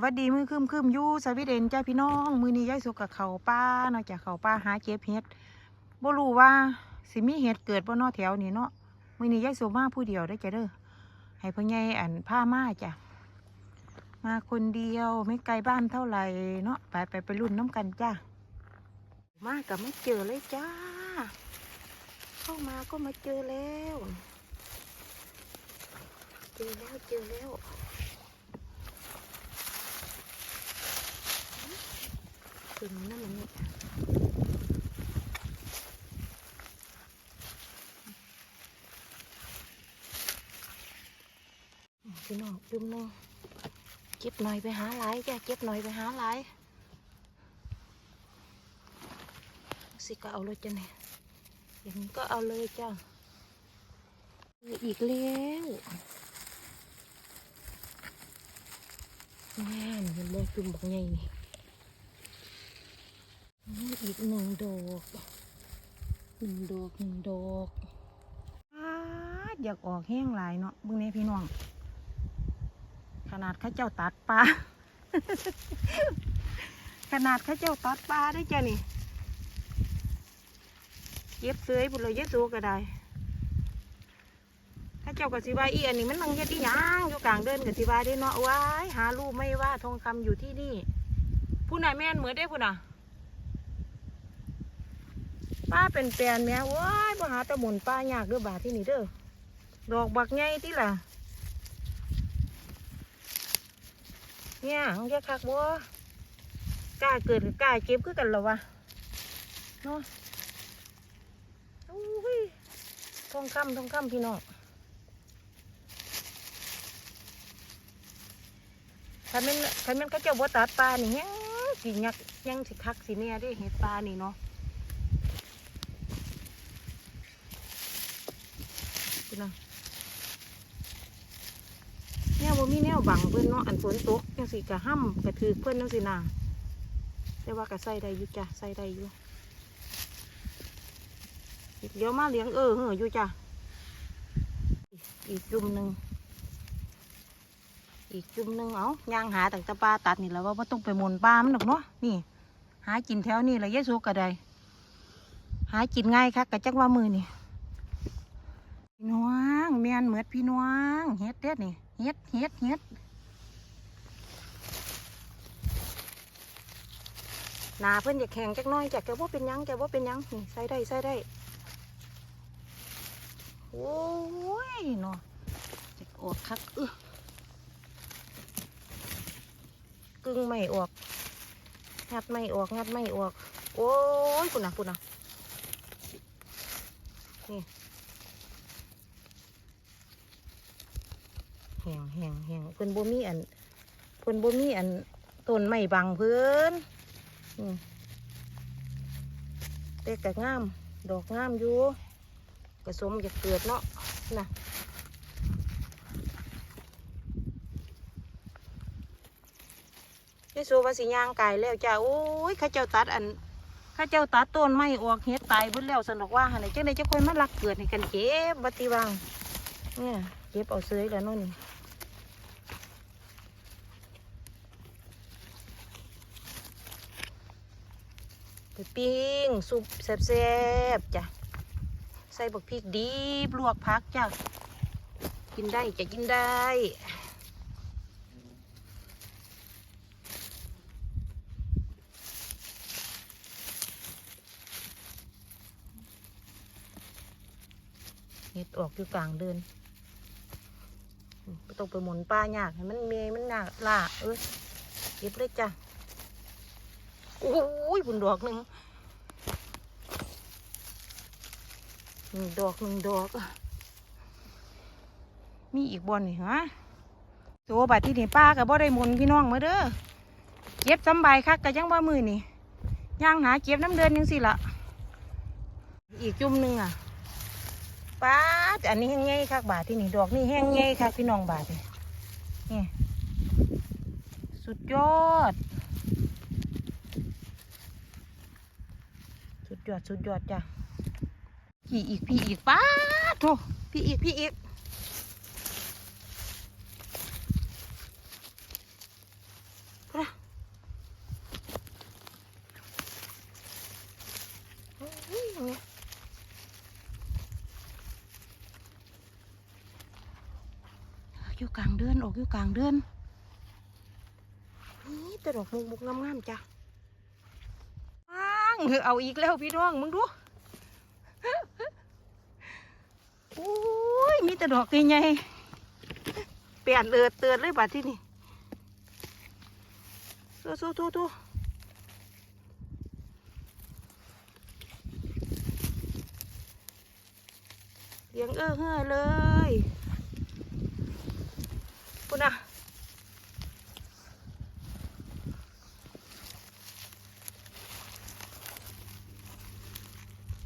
วัสดีมือคืมคืมยู่สวีเดนจ้าพี่น้อง มือนี้ยายสุกกับเขาป้าเนาะจากเขาป้าหาเก็บเห็ดบ่รู้ว่าสิมีเห็ดเกิดบ่นอแถวนี้เนาะมือนี้ยายสุมาผู้เดียวได้จ้ะเด้อให้พ่อใหญ่อันผ้ามาจ้ะมาคนเดียวไม่ไกลบ้านเท่าไหร่เนาะไปไปไปรุ่นน้ำกันจ้ามากับไม่เจอเลยจ้า เข้ามาก็มาเจอแล้ว เจอแล้วเจอแล้ว ขึ้นนั่นมันนี่พี่น้องดึมน้องเก็บหน่อยไปหาหลยจ้ะเก็บหน่อยไปหาหลยสิก็เอาเลยจ้ะเนี่ยอย่างนี้ก็เอาเลยจ้ะอีกแล้วแม่นเห็นบ่จุ่มบอกไงนี่ อีกหนึ่งดอกหนึ่งดอกหนึ่งดอกอยากออกแห้งหลายเนาะบึงนี้พี่น้อง ขนาดข้าเจ้าตัดปลา ขนาดข้าเจ้าตัดปลาได้จ้ะนี่ เย็บเสื้อบุเลยเย็บตัวก็ได้ข้าเจ้ากับสิบาอีอันนี้มันนังเฮ็ดที่ยังอยู่กลางเดินกับสิบาได้เนาะว้ายหาลูกไม่ว่าทองคำอยู่ที่นี่ผู้นายแม่นเหมือนได้ผู้น่ะ ป้าเป็นแปลนแม่โว้ยบ่หาตะหมุนป้ายากเด้อบาทที่นี่เด้อดอกบักใหญ่ที่ล่ะ เนี่ยมึงจะคักบ่กล้าเกิดกับกล้าเก็บคือกันหรอวะเนาะอุ้ยทองคำทองคำพี่น้องถ้าแมันถ้าแมันเขาเจ้าบ่ตัดปลานี่ยังสิยักยังสิคักสิเนี่ยด้เห็ดปลานี่เนาะ พี่น้องแนวบ่มีแนวบังเพิ่อนเนาะอันฝนตกจังสิกะห้ำกะถือเพิ่อนจังสินาแต่ว่ากะใส่ได้อยู่จ้ะใส่ได้อยู่เดี๋ยวมาเลี้ยงเออเหืออยู่จ้ะอีกจุ่มหนึ่งอีกจุ่มหนึ่งเอาย่างหาตั้งแต่ปลาตัดนี่แล้วว่าบ่ต้องไปมนปลามันหรอกเนาะนี่ หากินแถวนี่แหละยายสูกะได้หากินง่ายคักกะจักว่ามือนี่ พี่น้องแมนเหมือดพี่น้องเฮ็ดเด็ดนี่เฮ็ดเฮ็ดเฮ็ดหนาเพิ่อนอยากแข็งจักหน้อยจากแกว่าเป็นยังแกว่าเป็นยังนี่ใส่ได้ใส่ได้โอ้ยเนาะจะออกคักอึกึ่งไม่ออกงัดไม่ออกงัดไม่ออก โอ้ยปุ่นนะปุ่นนะนี่ แห้งแห้งเพิ่นบ่มีอันเพิ่นบ่มีอันต้นไม้บังเพิ่นอืมแต่ก็งาม ดอกงามอยู่กระสมอยากเกิดเนาะน่ะยายสูว่าสิย่างไก่แล้วจ้าโอ้ยข้าเจ้าตัดอันข้าเจ้าตัดต้นไม้ออกเฮ็ดตายเบิดแล้วสนอกว่าหั่นน่ะจังได๋จะค่อยมาลักเกิดให้กันเก็บบัติวังเนี่ยเก็บเอาเสยแล้วเนาะนี่ ไปปิ้งซุปแซ่บๆจ้ะใส่บักพริกดีบลวกพักจ้ะกินได้จะกินได้เห็ดออกอยู่กลางเดินไม่ต้องไปหมุนป้ายากให้มันเมยมันหนักล่าเอ้ยเก็บเลยจ้ะ โอ้ยบุญดอกหนึ่งหนึ่งดอกหนึ่งดอก มีอีกบอนนี่ฮะตัวบัดที่นี่ป้ากับบ่ได้มุนพี่น้องมาเด้อเก็บสำบายคักกับยังว่ามือนี่ย่างหาเก็บน้ำเดือนยังสิละอีกจุ่มหนึ่งอะป้าอันนี้แห้งไงคักบาทที่นี่ดอกนี่แห้งไงคักพี่น้องบาทนี่นี่สุดยอด ยอดสุดยอดจ้ะพี่อีกพี่อีกป้าโถพี่อีกพี่อีกอยู่กลางเดือนออกอยู่กลางเดือนนี่แต่ดอกมุกมุกงามๆจ้ะ เอาอีกแล้วพี่น้องมึงดูโอ้ยมีแต่ดอกใหญ่เปลี่ยนเอิดเตือนเลยบัดที่นี่สู้สู้สู้สู้เลี้ยงเออเฮ้อเลยคุณน่ะ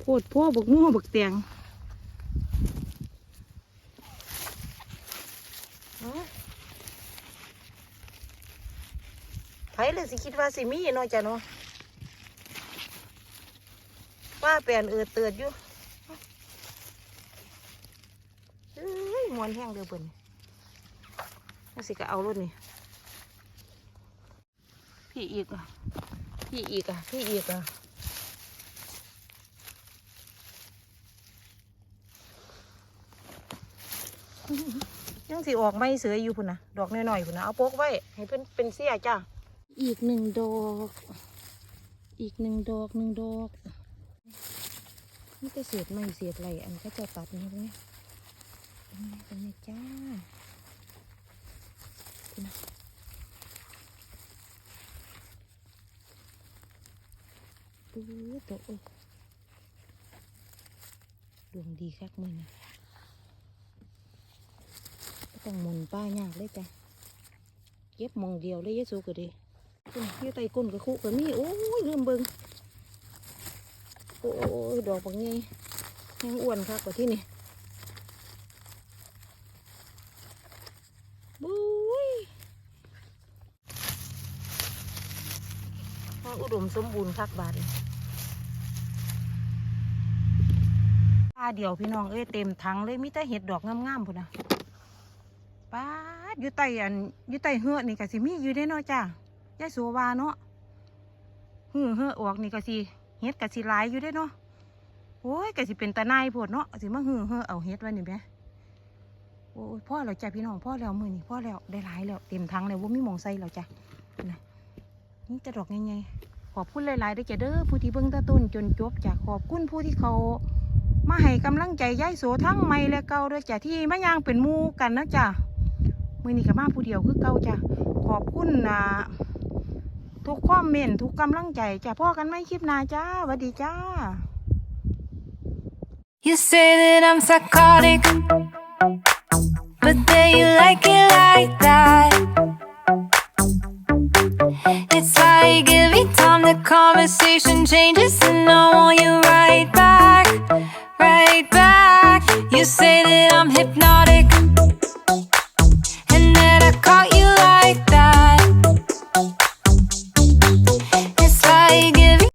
พดพ่อบักม่วบักเตียงไผเลยสิคิดว่าสิมีเนาะจ้ะเนาะว่าแปลนเอือเตือดอยู่เอ้ยมวนแห้งเดือบเบิ่นนี่สิก็เอารถนี่พี่อีกอะพี่อีกอะพี่อีกอะ ยังสิออกไม่เสืออยู่พุ่นนะดอกน้อยๆพุ่นนะเอาโปกไว้ให้เพิ่อนเป็นเสียจ้าอีกหนึ่งดอก อีกหนึ่งดอกหนึ่งดอกนี่ก็เสียดไม่เสียดไรอันก็จะตัดนี่ตรงนี้ตรงนี้ตรงนี้จ้าพุ่นนะปื้อตัวดวงดีคักมือนะ ต้องมุนป้ายากเลยจ้ะเก็บมองเดียวเลยยซูก็ดียี่ไตก้นกับคุกับมีโอ้ยเริ่มเบิงโอ้ยดอกบางไงแห้งอ้วนคักกว่าที่นี่บุ้ยแห้งอุดมสมบูรณ์คักบาดนี่ป้าเดียวพี่น้องเอ้ยเต็มถังเลยมีแต่เห็ดดอกงามๆพุ่นนะ ป้าดอยู่ใต้อันอยู่ใต้เหือนี่ก็สิมีอยู่ได้เนาะจ้ายายสัววาเนาะหือเหือออกนี่ก็สิเฮ็ดก็สิหลายอยู่ได้เนาะโอ้ยก็สิเป็นตาหนายพดเนาะสิมาหือเหือเอาเฮ็ดไว้นี่แหมโอ้ยพ่อแล้วจ้ะพี่น้องพ่อแล้วมือนี้พ่อแล้วได้หลายแล้วเต็มถังแล้วบ่ามีหมองใส่แล้วจ้ะนะนี่จะดอกใหญ่ๆขอบคุณหลายๆเด้อจ้ะเด้อผู้ที่เบิ่งตาต้นจนจบจ้ะขอบคุณผู้ที่เขามาให้กำลังใจยายโสทั้งใหม่และเก่าด้อจ้ะที่มายางเป็นมูกันนะจ้ะ มื่อนี้ก็มาผู้เดียวคือเก่าจ้ะขอบคุณนะทุกความเมนทุกกำลังใจจ้ะพ่อกันไม่คลิปนาจ้าสวัสดีจ้า You say that I'm psychotic But then you like it like that It's like every time the conversation changes And I want you right